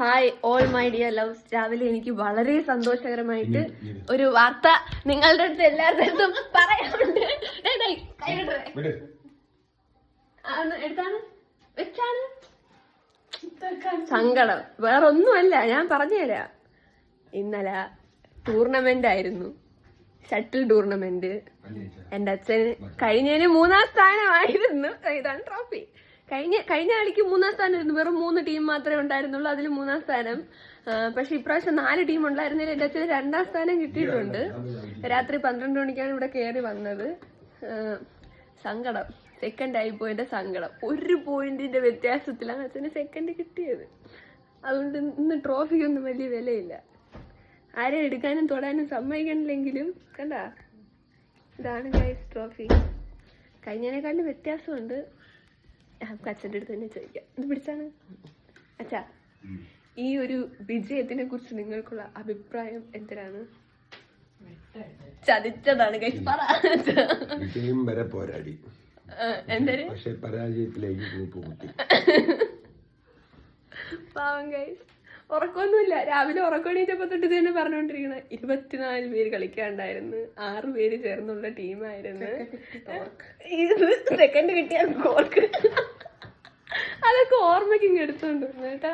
Hi all my dear loves രാവിലെ എനിക്ക് വളരെ സന്തോഷകരമായിട്ട് ഒരു വാർത്ത നിങ്ങളുടെ അടുത്ത് എല്ലാവരുടെ അടുത്തും പറയാനുണ്ട്. സങ്കടം വേറെ ഒന്നുമല്ല എടുത്താണ്. വെച്ചാണ്. സങ്കടം. വേറൊന്നുമല്ല ഞാൻ പറഞ്ഞുതരാ. ഇന്നലെ ടൂർണമെന്റ് ആയിരുന്നു ഷട്ടിൽ ടൂർണമെന്റ്. എന്റെ അച്ഛന് കഴിഞ്ഞതിന് മൂന്നാം സ്ഥാനമായിരുന്നു. ഇതാണ് ട്രോഫി കഴിഞ്ഞ കഴിഞ്ഞ കളിക്ക് മൂന്നാം സ്ഥാനമായിരുന്നു. വെറും മൂന്ന് ടീം മാത്രമേ ഉണ്ടായിരുന്നുള്ളൂ. അതിൽ മൂന്നാം സ്ഥാനം. പക്ഷെ ഇപ്രാവശ്യം നാല് ടീം ഉണ്ടായിരുന്നതിൽ എന്റെ അച്ഛന് രണ്ടാം സ്ഥാനം കിട്ടിയിട്ടുണ്ട്. രാത്രി പന്ത്രണ്ട് മണിക്കാണ് ഇവിടെ കയറി വന്നത്. സങ്കടം. സെക്കൻഡ് ആയി പോയിന്റെ സങ്കടം. ഒരു പോയിന്റിന്റെ വ്യത്യാസത്തിലാണ് അച്ഛന് സെക്കൻഡ് കിട്ടിയത്. അതുകൊണ്ട് ഇന്ന് ട്രോഫിക്കൊന്നും വലിയ വിലയില്ല. ആരെയും എടുക്കാനും തൊടാനും സമ്മതിക്കണില്ലെങ്കിലും കണ്ട? ഇതാണ് ഗൈസ് ട്രോഫി കഴിഞ്ഞതിനേക്കാളും വ്യത്യാസമുണ്ട്. നമുക്ക് അച്ഛന്റെ അടുത്ത് തന്നെ ചോദിക്കാം. ഇത് പിടിച്ചാണ്? അച്ഛാ ഈ ഒരു വിജയത്തിനെ കുറിച്ച് നിങ്ങൾക്കുള്ള അഭിപ്രായം എന്തിനാണ്? ചതിച്ചതാണ് വിജയം വരെ പോരാടി. പക്ഷെ പരാജയത്തിലേക്ക് പാവം ഗൈസ് ഉറക്കമൊന്നുമില്ല രാവിലെ ഉറക്കണീറ്റപ്പോ തൊട്ട് ഇത് തന്നെ പറഞ്ഞുകൊണ്ടിരിക്കണ ഇരുപത്തിനാല് പേര് കളിക്കാണ്ടായിരുന്നു. ആറ് പേര് ചേർന്നുള്ള ടീമായിരുന്നു സെക്കൻഡ് കിട്ടിയാൽ കോർക്ക് അതൊക്കെ ഓർമ്മയ്ക്ക് ഇങ്ങ് എടുത്തോണ്ട് വന്നു കേട്ടാ